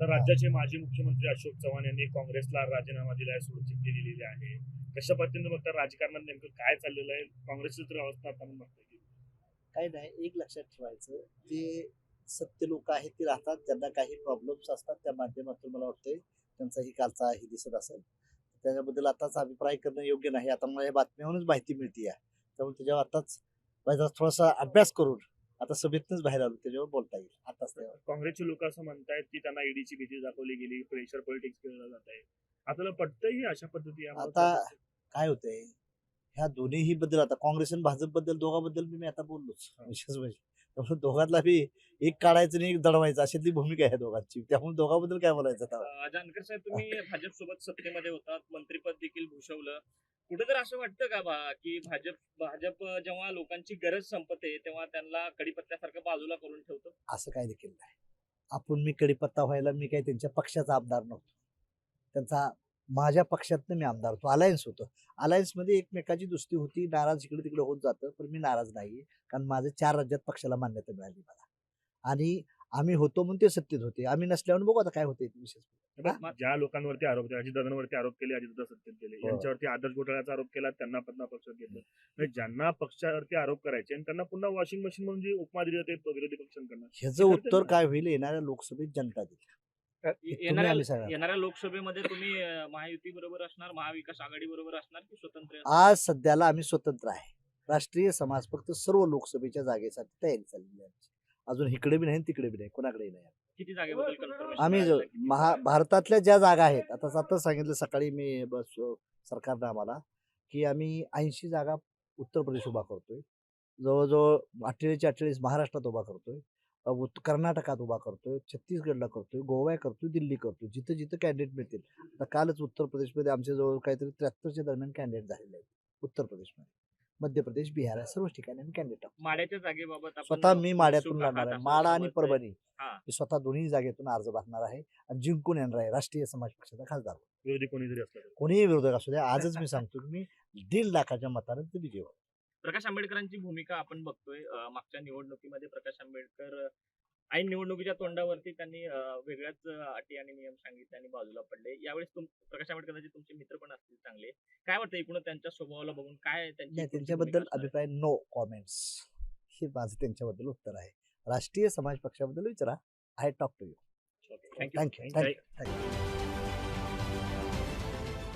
तर राज्याचे माजी मुख्यमंत्री अशोक चव्हाण यांनी काँग्रेसला राजीनामा दिलाय सोडचिठ्ठी दिलेली आहे. कशा पद्धतीने बघता राजकारणात नेमकं काय चाललेलं आहे? काँग्रेसची तर अवस्था आता आपण बघतोय की. काही नाही एक लक्षात ठेवायचं जे सत्य लोक आहेत ते राहतात त्यांना काही प्रॉब्लेम्स असतात त्या माध्यमातून मला वाटतंय त्यांचाही कालचा हे दिसत असेल. त्याच्याबद्दल आताच अभिप्राय करणं योग्य नाही. आता मला या बातम्यावरूनच माहिती मिळते आहे त्यामुळे त्याच्यावर आताच थोडासा अभ्यास करून आता सभेतनच बाहेर आलो त्याच्यावर बोलता येईल. आताच त्यावर काँग्रेसचे लोक असं म्हणतायत की त्यांना ईडीची भीती दाखवली गेली प्रेशर पॉलिटिक्स केलं जात आहे आपल्याला पटतंय आता पद्धती? आता काय होतंय? ह्या दोन्हीही बद्दल आता काँग्रेस आणि भाजपबद्दल दोघांबद्दल मी आता बोललोच. विशेष म्हणजे त्यामुळे दोघांना बी एक काढायचं आणि एक दडवायचं अशातली भूमिका आहे दोघांची. त्यामुळे दोघांबद्दल काय बोलायचं आता? जानकर साहेब तुम्ही भाजप सोबत सत्तेमध्ये होतात मंत्रीपद देखील भूषवलं. कुठेतरी असं वाटतं का बा की भाजप भाजप जेव्हा लोकांची गरज संपते तेव्हा त्यांना कडीपत्त्यासारखं बाजूला करून ठेवतो? असं काय देखील नाही. आपण मी कडीपत्ता व्हायला मी काही त्यांच्या पक्षाचा आमदार नव्हतो. त्यांचा माझ्या पक्षातनं मी आमदार होतो. अलायन्स होतो. अलायन्समध्ये एकमेकाची दुस्ती होती नाराज इकडे तिकडे होत जातं पण मी नाराज नाही कारण माझं चार राज्यात पक्षाला मान्यता मिळाली मला. आणि आम्ही होतो म्हणून ते सत्तेत होते. आम्ही नसल्यावर बघू आता काय होते विशेष पण ज्या लोकांवरती आरोप केले अजितदादांवरती आरोप केले अजितदादा सत्तेत गेले हो. यांच्यावरती आदर्श घोटाळ्याचा आरोप केला त्यांना पुन्हा पक्षात घेतलं. म्हणजे ज्यांना पक्षावरती आरोप करायचे आणि त्यांना पुन्हा वॉशिंग मशीन म्हणजे उपमा दिली होते विरोधी पक्षांकडनं ह्याचं उत्तर. काय होईल? येणाऱ्या लोकसभेत जनता देईल. येणाऱ्या लोकसभेमध्ये तुम्ही महायुती बरोबर असणार महाविकास आघाडी बरोबर असणार की स्वतंत्र आज सध्याला आम्ही स्वतंत्र आहे. राष्ट्रीय समाज फक्त सर्व लोकसभेच्या जागेसाठी तयारी चाललेली आहे आमची. अजून इकडे बी नाही तिकडे बी नाही कोणाकडे नाही किती जागेबद्दल confirmation आम्ही? किती महा जागा? भारतातल्या ज्या जागा आहेत आता आता सांगितलं सकाळी मी बस सरकारनं आम्हाला की आम्ही ऐंशी जागा उत्तर प्रदेश उभा करतोय जवळजवळ अठ्ठेचाळीस अठ्ठेचाळीस महाराष्ट्रात उभा करतोय अ, उत- कर्नाटकात उभा करतोय छत्तीसगडला करतोय गोवा करतोय दिल्ली करतोय जिथं जिथं कॅन्डिडेट मिळतील आता कालच उत्तर प्रदेशमध्ये आमच्या जवळ काहीतरी त्र्याहत्तरच्या दरम्यान कॅन्डिडेट झालेले आहेत उत्तर प्रदेशमध्ये मध्य प्रदेश बिहार या सर्व ठिकाणी आम्ही कॅन्डिडेट माड्याच्या जागेबाबत आपण स्वतः मी माड्यातून लढणार आहे माडा आणि. परभणी हा. मी स्वतः दोन्ही जागेतून अर्ज भरणार आहे आणि जिंकून येणार आहे राष्ट्रीय समाज पक्षाचा खासदार विरोधी कोणी जरी असलं तरी. कोणीही विरोधक असू द्या आजच मी सांगतो की मी दीड लाखाच्या मतानं ते विजय होईल. प्रकाश आंबेडकरांची भूमिका आपण बघतोय अं, मागच्या निवडणुकीमध्ये प्रकाश आंबेडकर ऐन निवडणुकीच्या तोंडावरती त्यांनी वेगळ्याच अटी आणि नियम सांगितले आणि बाजूला पडले. यावेळेस तुम प्रकाश आंबेडकरांचे तुमचे मित्र पण असतील चांगले. काय वाटतं एकूण त्यांच्या स्वभावाला बघून? काय त्यांच्याबद्दल? अभिप्राय नो कॉमेंट्स हे माझं त्यांच्याबद्दल उत्तर आहे. राष्ट्रीय समाज पक्षाबद्दल विचारा. I talk to you. Thank you thank you